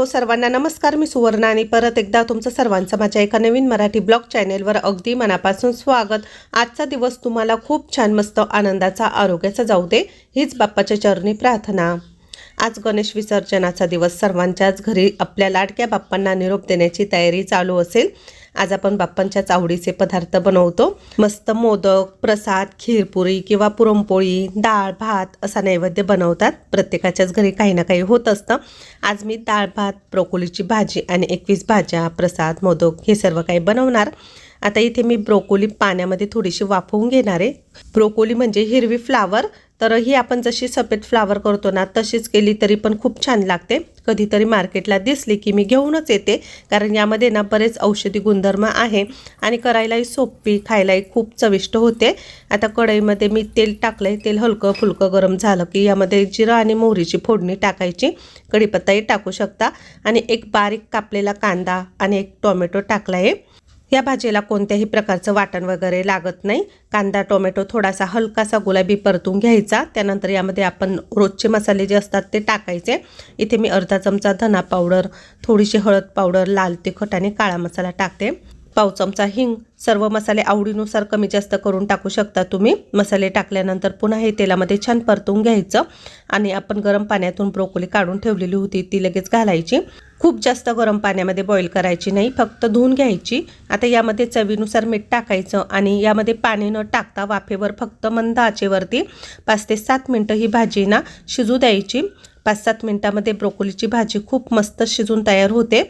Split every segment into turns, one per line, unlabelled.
Hello सर्वांना नमस्कार. मी सुवर्णा आणि परत एकदा तुमचं सर्वांचं माझ्या एका नवीन मराठी ब्लॉग चॅनेलवर अगदी मनापासून स्वागत. आजचा दिवस तुम्हाला खूप छान मस्त आनंदाचा आरोग्याचा जाऊ दे हीच बाप्पाच्या चरणी प्रार्थना. आज गणेश विसर्जनाचा दिवस सर्वांच्याच घरी आपल्या लाडक्या बाप्पांना निरोप देण्याची तयारी चालू असेल. आज आपण बाप्पांच्याच आवडीचे पदार्थ बनवतो. मस्त मोदक प्रसाद खीरपुरी किंवा पुरणपोळी डाळ भात असा नैवेद्य बनवतात. प्रत्येकाच्याच घरी काही ना काही होत असतं. आज मी डाळ भात ब्रोकोलीची भाजी आणि एकवीस भाज्या प्रसाद मोदक हे सर्व काही बनवणार. आता इथे मी ब्रोकोली पाण्यामध्ये थोडीशी वाफवून घेणार आहे. ब्रोकोली म्हणजे हिरवी फ्लावर. तर ही आपण जशी सफेद फ्लावर करतो ना तशीच केली तरी पण खूप छान लागते. कधीतरी मार्केटला दिसली की मी घेऊनच येते कारण यामध्ये ना बरेच औषधी गुणधर्म आहे आणि करायलाही सोपी खायलाही खूप चविष्ट होते. आता कढईमध्ये मी तेल टाकलं आहे तेल हलकं फुलकं गरम झालं की यामध्ये जिरं आणि मोहरीची फोडणी टाकायची. कढीपत्ताही टाकू शकता. आणि एक बारीक कापलेला कांदा आणि एक टोमॅटो टाकला आहे या भाजीला कोणत्याही प्रकारचं वाटण वगैरे लागत नाही. कांदा टोमॅटो थोडासा हलकासा गुलाबी परतून घ्यायचा. त्यानंतर यामध्ये आपण रोजचे मसाले जे असतात ते टाकायचे. इथे मी अर्धा चमचा धना पावडर थोडीशी हळद पावडर लाल तिखट आणि काळा मसाला टाकते. पाव चमचा हिंग सर्व मसाले आवडीनुसार कमी जास्त करून टाकू शकता तुम्ही. मसाले टाकल्यानंतर पुन्हा हे तेलामध्ये छान परतून घ्यायचं. आणि आपण गरम पाण्यातून ब्रोकोली काढून ठेवलेली होती ती लगेच घालायची. खूप जास्त गरम पाण्यामध्ये बॉईल करायची नाही फक्त धुवून घ्यायची. आता यामध्ये चवीनुसार मीठ टाकायचं आणि यामध्ये पाणी न टाकता वाफेवर फक्त मंद आचेवरती पाच ते सात मिनटं ही भाजी ना शिजू द्यायची. पाच सात मिनटामध्ये ब्रोकोलीची भाजी खूप मस्त शिजून तयार होते.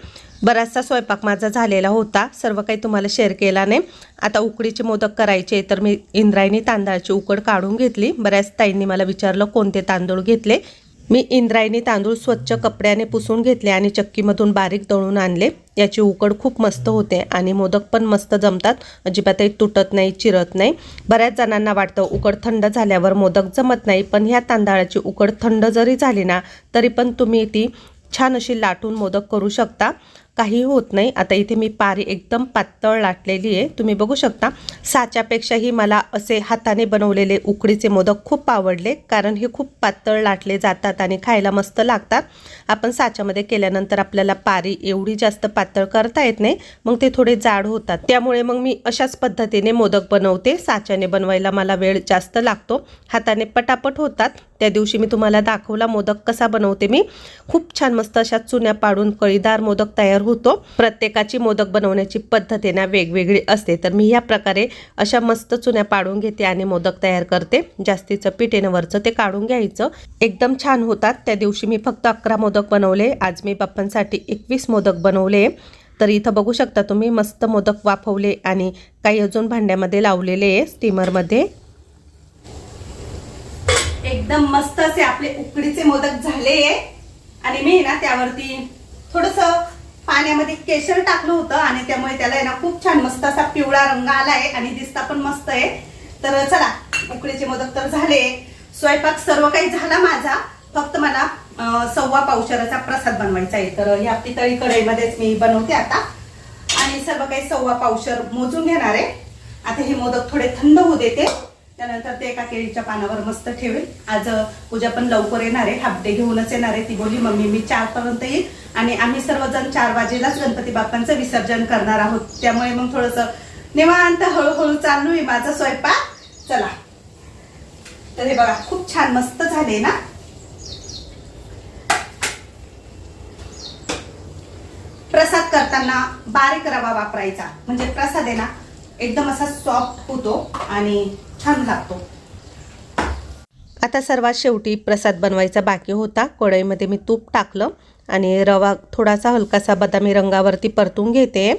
बराचसा स्वयंपाक माझा झालेला होता. सर्व काही तुम्हाला शेअर केला नाही. आता उकडीचे मोदक करायचे तर मी इंद्रायणी तांदळाची उकड काढून घेतली. बऱ्याच ताईंनी मला विचारलं कोणते तांदूळ घेतले? मी इंद्रायणी तांदूळ स्वच्छ कपड्याने पुसून घेतले आणि चक्कीमधून बारीक दळून आणले. याची उकड खूप मस्त होते आणि मोदक पण मस्त जमतात. अजिबातही तुटत नाही चिरत नाही. बऱ्याच जणांना वाटतं उकड थंड झाल्यावर मोदक जमत नाही पण ह्या तांदळाची उकड थंड जरी झाली ना तरी पण तुम्ही ती छान अशी लाटून मोदक करू शकता. काही होत नाही. आता इथे मी पारी एकदम पातळ लाटलेली आहे. तुम्ही बघू शकता साच्यापेक्षाही मला असे हाताने बनवलेले उकडीचे मोदक खूप आवडले कारण हे खूप पातळ लाटले जातात आणि खायला मस्त लागतात. आपण साच्यामध्ये केल्यानंतर आपल्याला पारी एवढी जास्त पातळ करता येत नाही मग ते थोडे जाड होतात. त्यामुळे मग मी अशाच पद्धतीने मोदक बनवते. साच्याने बनवायला मला वेळ जास्त लागतो. हाताने पटापट होतात. त्या दिवशी मी तुम्हाला दाखवला मोदक कसा बनवते मी. खूप छान मस्त अशा चुन्या पाडून कळीदार मोदक तयार होतो. प्रत्येकाची मोदक बनवण्याची पद्धत आहे ना वेगवेगळी असते. तर मी या प्रकारे अशा मस्त चुन्या पाडून घेते आणि मोदक तयार करते. जास्तीचं पिठेनवरचं ते काढून घ्यायचं. एकदम छान होतात. त्या दिवशी मी फक्त अकरा मोदक बनवले. आज मी बाप्पांसाठी एकवीस मोदक बनवले. तर इथं बघू शकता तुम्ही मस्त मोदक वाफवले आणि काही अजून भांड्यामध्ये लावलेले आहे स्टीमरमध्ये.
एकदम मस्त असे आपले उकडीचे मोदक झाले आणि मी ना त्यावरती थोडस पाण्यामध्ये केशर टाकलं होतं आणि त्यामुळे त्याला आहे ना खूप छान मस्त असा पिवळा रंग आलाय आणि दिसता पण मस्त आहे. तर चला उकडीचे मोदक तर झाले स्वयंपाक सर्व काही झाला माझा. फक्त मला सव्वा पावशराचा प्रसाद बनवायचा आहे. तर ह्या पितळी कढईमध्येच मी बनवते आता. आणि सर्व काही सव्वा पावशर मोजून घेणार आहे. आता हे मोदक थोडे थंड होऊ देते. त्यानंतर ते एका केळीच्या पानावर मस्त ठेवेल. आज पूजा पण लवकर येणार आहे. हापडे घेऊनच येणार आहे ती बोलली मम्मी मी चार पर्यंत येईल आणि आम्ही सर्वजण चार वाजेलाच गणपती बाप्पांचं विसर्जन करणार आहोत. त्यामुळे मग थोडस निवांत हळूहळू चालू आहे माझा स्वयंपाक. चला. तर हे बघा खूप छान मस्त झाले ना? प्रसाद करताना बारीक रवा वापरायचा. म्हणजे प्रसाद आहे ना एकदम असा सॉफ्ट होतो आणि छान लागतो.
आता सर्वात शेवटी प्रसाद बनवायचा बाकी होता. कढईमध्ये मी तूप टाकलं आणि रवा थोडासा हलकासा बदामी रंगावरती परतून घेते.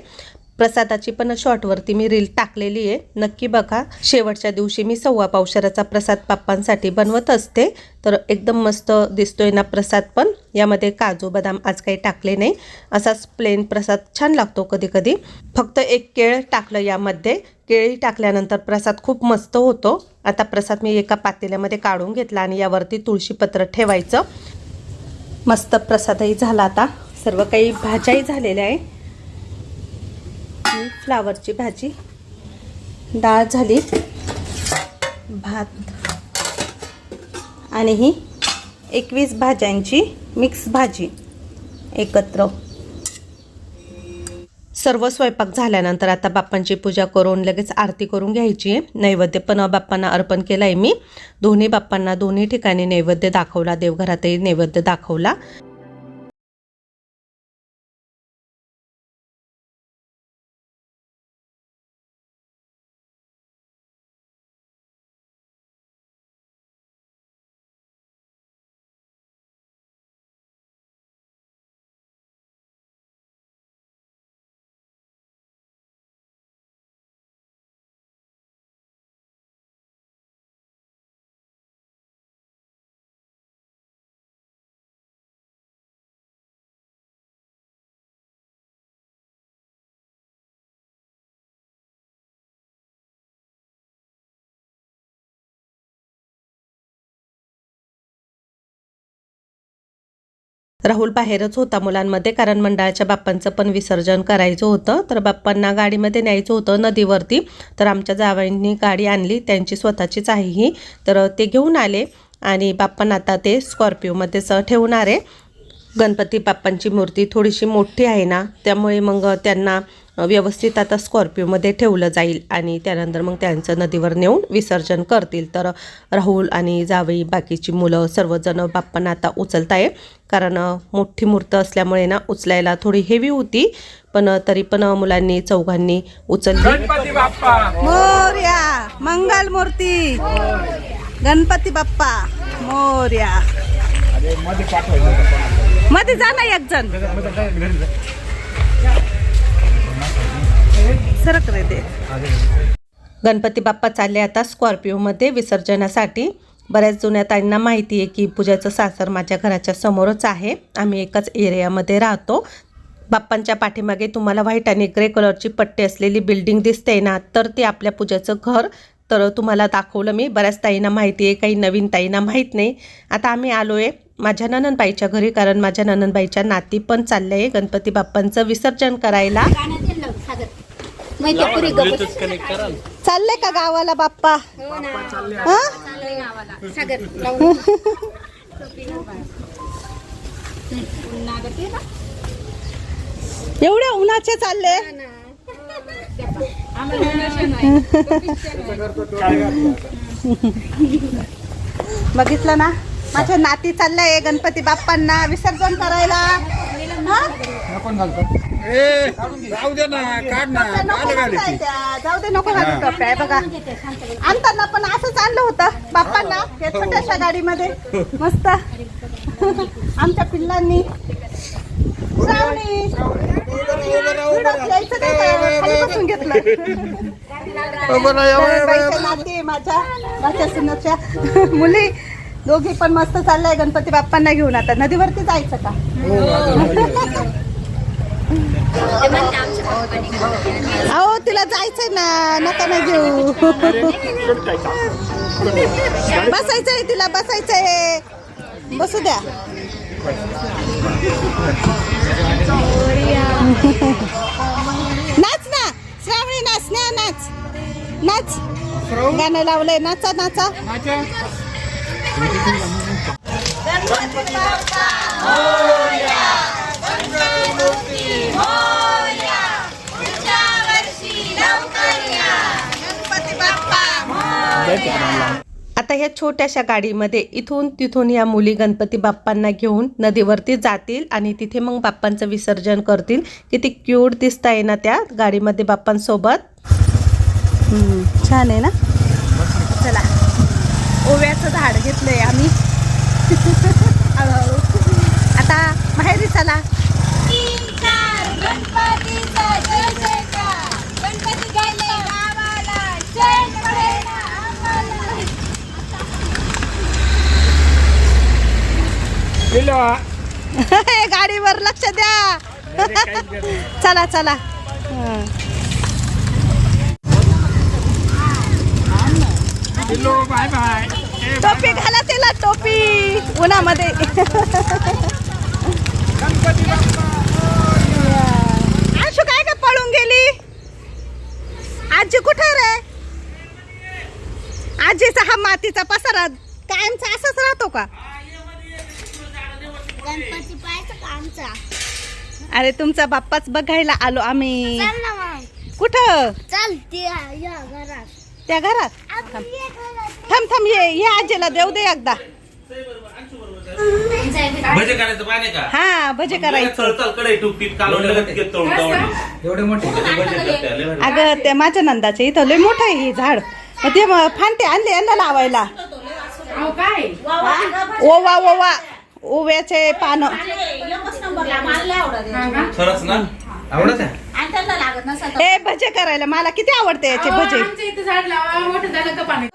प्रसादाची पण शॉर्टवरती मी रील टाकलेली आहे. नक्की बघा. शेवटच्या दिवशी मी सव्वा पावशराचा प्रसाद पाप्पांसाठी बनवत असते. तर एकदम मस्त दिसतोय ना प्रसाद पण. यामध्ये काजू बदाम आज काही टाकले नाही. असाच प्लेन प्रसाद छान लागतो कधी कधी फक्त एक केळ टाकलं यामध्ये. केळी टाकल्यानंतर प्रसाद खूप मस्त होतो. आता प्रसाद मी एका पातेल्यामध्ये काढून घेतला आणि यावरती तुळशीपत्र ठेवायचं. मस्त प्रसादही झाला आता. सर्व काही भाज्याही झालेल्या आहे. आणि फ्लावरची भाजी. डाळ झाली. भात. आणि ही एकवीस भाज्यांची मिक्स भाजी
एकत्र.
सर्व स्वयंपाक झाल्यानंतर आता बाप्पांची पूजा करून लगेच आरती करून घ्यायची आहे. नैवेद्य पण बाप्पांना अर्पण केलं आहे मी. दोन्ही बाप्पांना दोन्ही ठिकाणी नैवेद्य दाखवला. देवघरातही नैवेद्य दाखवला. राहुल बाहेरच होता मुलांमध्ये कारण मंडळाच्या बाप्पांचं पण विसर्जन करायचं होतं. तर बाप्पांना गाडीमध्ये न्यायचं होतं नदीवरती. तर आमच्या जावाईंनी गाडी आणली त्यांची स्वतःचीच आहे ही. तर ते घेऊन आले आणि बाप्पांना आता ते स्कॉर्पिओमध्येच ठेवणार आहे. गणपती बाप्पांची मूर्ती थोडीशी मोठी आहे ना त्यामुळे मग त्यांना व्यवस्थित आता स्कॉर्पिओमध्ये ठेवलं जाईल आणि त्यानंतर मग त्यांचं नदीवर नेऊन विसर्जन करतील. तर राहुल आणि जावई बाकीची मुलं सर्वजण बाप्पांना आता उचलत आहे कारण मोठी मूर्त असल्यामुळे ना उचलायला थोडी हेवी होती. पण तरी पण मुलांनी चौघांनी उचलली.
गणपती बाप्पा!
मोर्या! मंगल मूर्ती! गणपती बाप्पा! मोर्या.
मध्ये
जा ना एक जण. सरक ते
गणपती बाप्पा चालले आता स्कॉर्पिओमध्ये विसर्जनासाठी. बऱ्याच जुन्या ताईंना माहिती आहे की पूजाचं सासर माझ्या घराच्या समोरच आहे. आम्ही एकाच एरियामध्ये राहतो. बाप्पांच्या पाठीमागे तुम्हाला व्हाईट आणि ग्रे कलरची पट्टी असलेली बिल्डिंग दिसते ना तर ते आपल्या पूजाचं घर. तर तुम्हाला दाखवलं मी. बऱ्याच ताईंना माहिती आहे काही नवीन ताईंना माहीत नाही. आता आम्ही आलो आहे माझ्या ननंदबाईच्या घरी कारण माझ्या ननंदबाईच्या नाती पण चालले आहे. गणपती बाप्पांचं विसर्जन करायला.
चालले का गावाला बाप्पा? हा? एवढ्या उन्हाचे चालले. बघितलं ना? माझ्या नाती चाललंय गणपती बाप्पांना. विसर्जन करायला. हा?
ए, जाऊ दे ना काढ ना
नको. जाऊ दे नको घालू टोप्या आहे बघा आणताना पण असंच आणलं होतं बाप्पांना या छोट्याशा गाडीमध्ये. मस्त. आमच्या पिल्लांनी. श्रावणी. व्हिडिओत यायचं नाही का? खाली बसून घेतलं. बाईच्या नाती आहे माझ्या माझ्या सुनाच्या. मुली दोघी पण मस्त चाललंय. गणपती बाप्पांना घेऊन आता. नदीवरती जायचं का? अहो तिला जायचंय ना नका ना घेऊ. बसायचंय तिला बसायचंय. बसू द्या. नाच ना श्रावणी नाच ना नाच. नाच. गाणं लावलंय नाचा नाचा. गणपती
या ह्या छोट्याशा गाडीमध्ये इथून तिथून या मुली गणपती बाप्पांना घेऊन नदीवरती जातील आणि तिथे मग बाप्पांचं विसर्जन करतील. किती क्यूट दिसत आहे ना त्या गाडीमध्ये बाप्पांसोबत.
छान आहे ना? चला. ओव्याचं झाड घेतलंय आम्ही. आता माहेरी चला. गाडीवर लक्ष द्या. चला चला.
बाय बाय
टोपी घाला तिला टोपी. उन्हामध्ये. आशू काय का पळून गेली? आजी कुठे रे? आजीचा हा मातीचा पसारा कायमचा असाच राहतो का?
गणपती पाहायचं का आमचा?
अरे तुमचा बाप्पाच बघायला आलो आम्ही.
चल ना मग.
कुठं?
चल ते या घरात.
त्या घरात. थांब थांब ये ये आजीला देऊ दे एकदा.
भजे करायचं पाहिजे का?
हा भजे करायचं.
चळचळकडे टूप कालवण लगेच घेत तळून तळून
एवढे मोठे?
भजे करते, लय भारी.
अगं ते माझ्या नंदाचे इथं लय मोठं आहे हे झाड. मग ते मग फांटे आणले यांना लावायला. ओवा ओवा ओव्याचे पानं.
खरंच ना?
आवडत आहे?
ए भजे करायला. मला किती आवडते याचे भजे?
आमच्या इथे झाड लावा मोठं झालं का पाणी?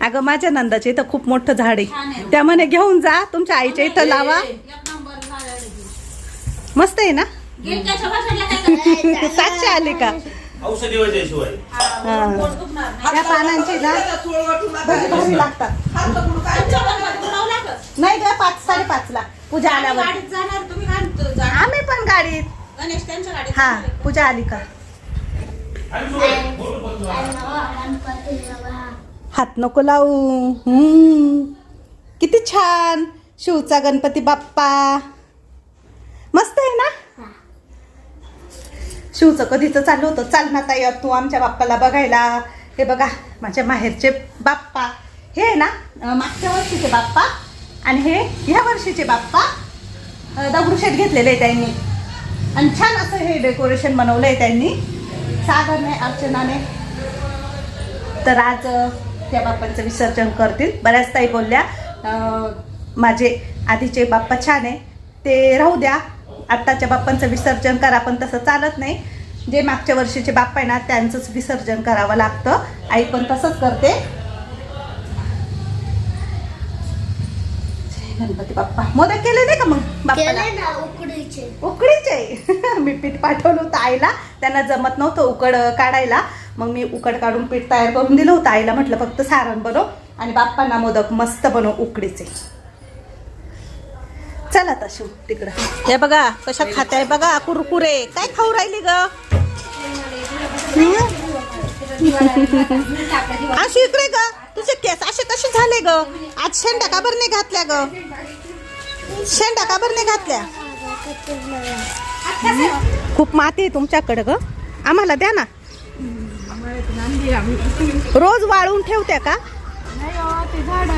अगं माझ्या नंदाच्या इथं खूप मोठं झाड आहे. त्यामध्ये घेऊन जा तुमच्या आईच्या इथं लावा. मस्त आहे ना? सातशे आली का?
औषधी वजे शिवाय.
हा. त्या पानांची ना भजी भारी लागतात. नाही ग पाच साडेपाच ला. पूजा आल्यावर. आम्ही पण गाडीत. हा पूजा आली का हात नको लावू. हम्म. किती छान. शिवचा गणपती बाप्पा मस्त आहे ना शिवचं कधीचं चालू होतं? चाल ना ताई तू आमच्या बाप्पाला बघायला. हे बघा माझ्या माहेरचे बाप्पा. हे आहे ना मागच्या वर्षीचे बाप्पा आणि हे ह्या वर्षीचे बाप्पा. दगडूशेठ घेतलेले आहे त्यांनी. आणि छान असं हे डेकोरेशन बनवलं आहे त्यांनी सागरने अर्चनाने तर आज त्या बाप्पांचं विसर्जन करतील. बऱ्याच ताई बोलल्या माझे आधीचे बाप्पा छान आहे. ते राहू द्या. आत्ताच्या बाप्पांचं विसर्जन करा पण तसं चालत नाही. जे मागच्या वर्षीचे बाप्पा आहे ना त्यांचंच विसर्जन करावं लागतं. आई पण तसंच करते. गणपती बाप्पा. मोदक केले नाही का मग बाप्पाला?
केले ना उकडीचे.
उकडीचे. मी पीठ पाठवलं होतं आईला. त्यांना जमत नव्हतं उकड काढायला. मग मी उकड काढून पीठ तयार करून दिलं होतं. आईला म्हटलं फक्त सारण बनव आणि बाप्पांना मोदक मस्त बनव उकडीचे. चला तशी तिकडं. हे बघा कशा खात्याय बघा कुरकुरे काय खाऊ राहिली ग? अशी इकडे ग. तुझे केस असे कसे झाले ग? आज शेंडा का बरं नाही घातल्या ग? शेंडा का बरं नाही घातल्या? खूप माती आहे तुमच्याकडे ग. आम्हाला द्या ना. रोज वाळवून ठेवत्या का?
नाही हो, ते झाड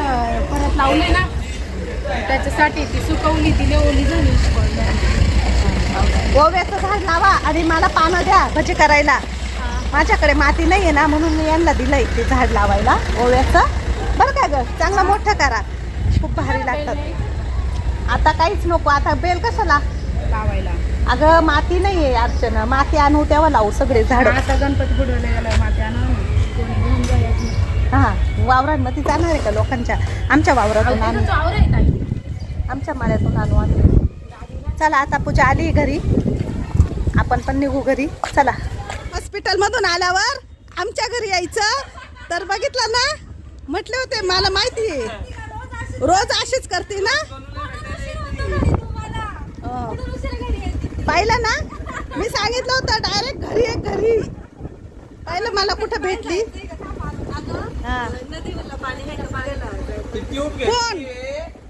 परत लावले ना. त्याच्यासाठी ती सुकवली ती ओली झाली.
ओव्याचं झाड लावा आणि मला पानं द्या भजी करायला. माझ्याकडे माती नाही आहे ना म्हणून मी यांना दिलंय ते झाड लावायला ओव्याचं. बरं का ग? चांगलं मोठं करा. खूप भारी लागतात. आता काहीच नको आता बेल कशाला?
लावायला.
अगं माती नाही आहे अर्चना. माती आणू तेव्हा लावू सगळे झाड.
आता गणपती बुडवले माती जायचं.
हा वावरांमध्ये जाणार आहे का लोकांच्या? आमच्या वावरातून आणू. आमच्या माळ्यातून आणू आम्ही. चला आता पूजा आली घरी. आपण पण निघू घरी. चला. हॉस्पिटलमधून आल्यावर आमच्या घरी यायचं. तर बघितलं ना? म्हटले होते मला माहिती आहे. रोज अशीच करते ना. पाहिलं ना? मी सांगितलं होतं डायरेक्ट घरी एक घरी. पाहिलं मला कुठं भेटली? कोण?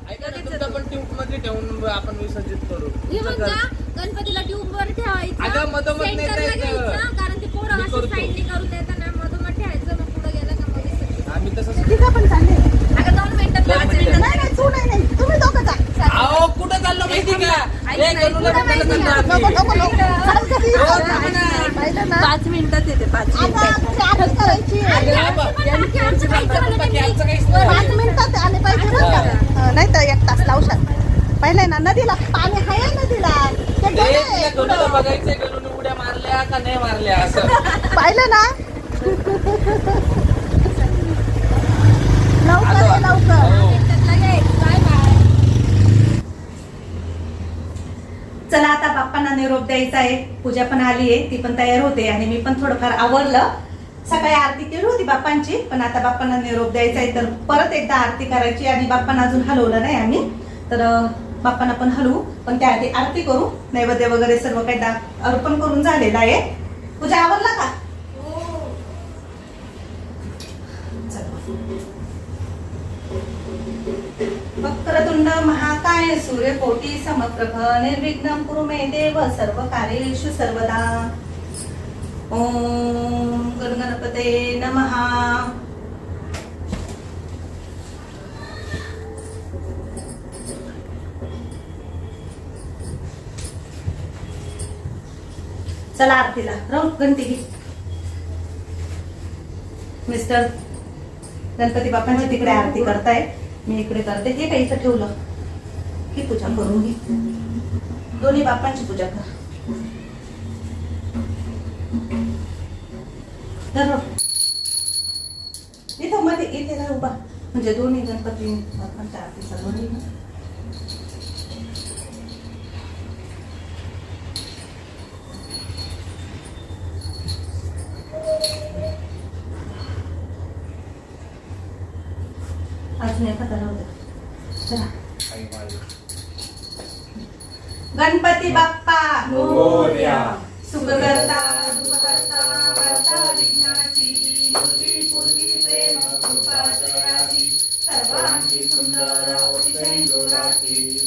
पण ट्यूबमध्ये ठेवून आपण विसर्जित करू.
हे बघ ना, गणपतीला ट्यूब वर ठेवायचं
अगं, मधोमध.
घ्यायचं, कारण ते पोरं
मी
असं
करतो.
साईडने करून देतात ना मधोमध ठेवायचं मग पुढे गेलं का मग दिसतं.
आम्ही तसंच
पण चालले.
अगं दोन पाच मिनिटात
नाही नाही तू नाही नाही. तुम्ही दोघं जा.
अहो कुठं चाललो माहिती का?
पाच मिनिटात येते पाच
मिनिटात. आले पाहिजे हं, नाही तर एक तास लावशात पहिले ना नदीला पाणी आहे नदीला?
उड्या मारल्या का नाही मारल्या असं?
पाहिलं ना? लवकर लवकर. चला आता बाप्पांना निरोप द्यायचा आहे. पूजा पण आली आहे ती पण तयार होते आणि मी पण थोडंफार आवरलं. सकाळी आरती केली होती बाप्पांची पण आता बाप्पांना निरोप द्यायचा आहे. तर परत एकदा आरती करायची आणि बाप्पांना अजून हलवलं नाही आम्ही. तर बाप्पांना पण हलवू पण त्याआधी आरती करू. नैवेद्य वगैरे सर्व काही दा अर्पण करून झालेला आहे. पूजा आवरला का? वक्रतुंड महा वक्रतुंडमहाकाय सूर्यकोटी समप्रभ निर्विघ्न कुरु मे देव सर्व कार्येषु सर्वदा। ओम गणगणपते नमः। चला आरतीला. राहू गणती घे. मिस्टर गणपती बाप्पांची तिकडे आरती करताय. मी इकडे करते. हे काही इथं ठेवलं. ही पूजा करून घे. दोन्ही बाप्पांची पूजा कर. धर इथं मध्ये इथे राह उभा. म्हणजे दोन्ही गणपती बाप्पांच्या आरतीचा दोन्ही अजून एखादा राहू द्या चला. गणपती बाप्पा.
मोरया.
सुखकर्ता दुःखकर्ता विघ्नाची पूर्वी प्रेम सर्वांची सुंदर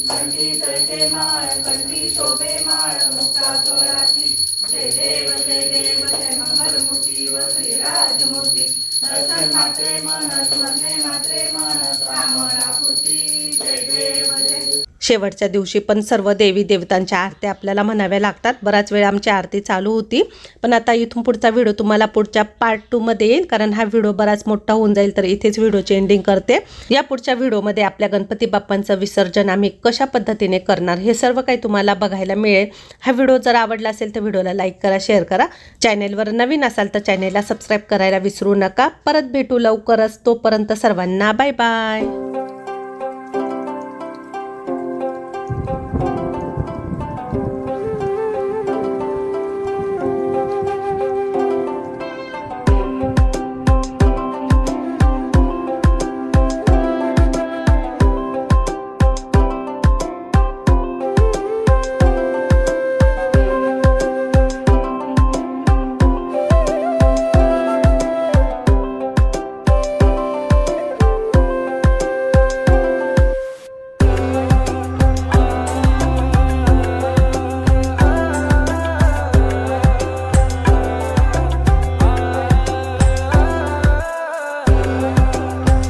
कंठी माळ कंठी शोभे माळ मुक्ता तोराची जय देव जय देव जय मंगल मूर्ती व श्रीराज मूर्ती दर्शन मात्रे मन स्मरणे मात्रे मन कामना पूर्ती जय देव जय
शेवटच्या दिवशी पण सर्व देवी देवतांच्या आरत्या आपल्याला म्हणाव्या लागतात. बराच वेळ आमची आरती चालू होती. पण आता इथून पुढचा व्हिडिओ तुम्हाला पुढच्या पार्ट टूमध्ये येईल. कारण हा व्हिडिओ बराच मोठा होऊन जाईल तर इथेच व्हिडिओची एंडिंग करते. या पुढच्या व्हिडिओमध्ये आपल्या गणपती बाप्पांचं विसर्जन आम्ही कशा पद्धतीने करणार हे सर्व काही तुम्हाला बघायला मिळेल. हा व्हिडिओ जर आवडला असेल तर व्हिडिओला लाईक करा शेअर करा. चॅनेलवर नवीन असाल तर चॅनेलला सबस्क्राईब करायला विसरू नका. परत भेटू लवकरच. तोपर्यंत सर्वांना बाय बाय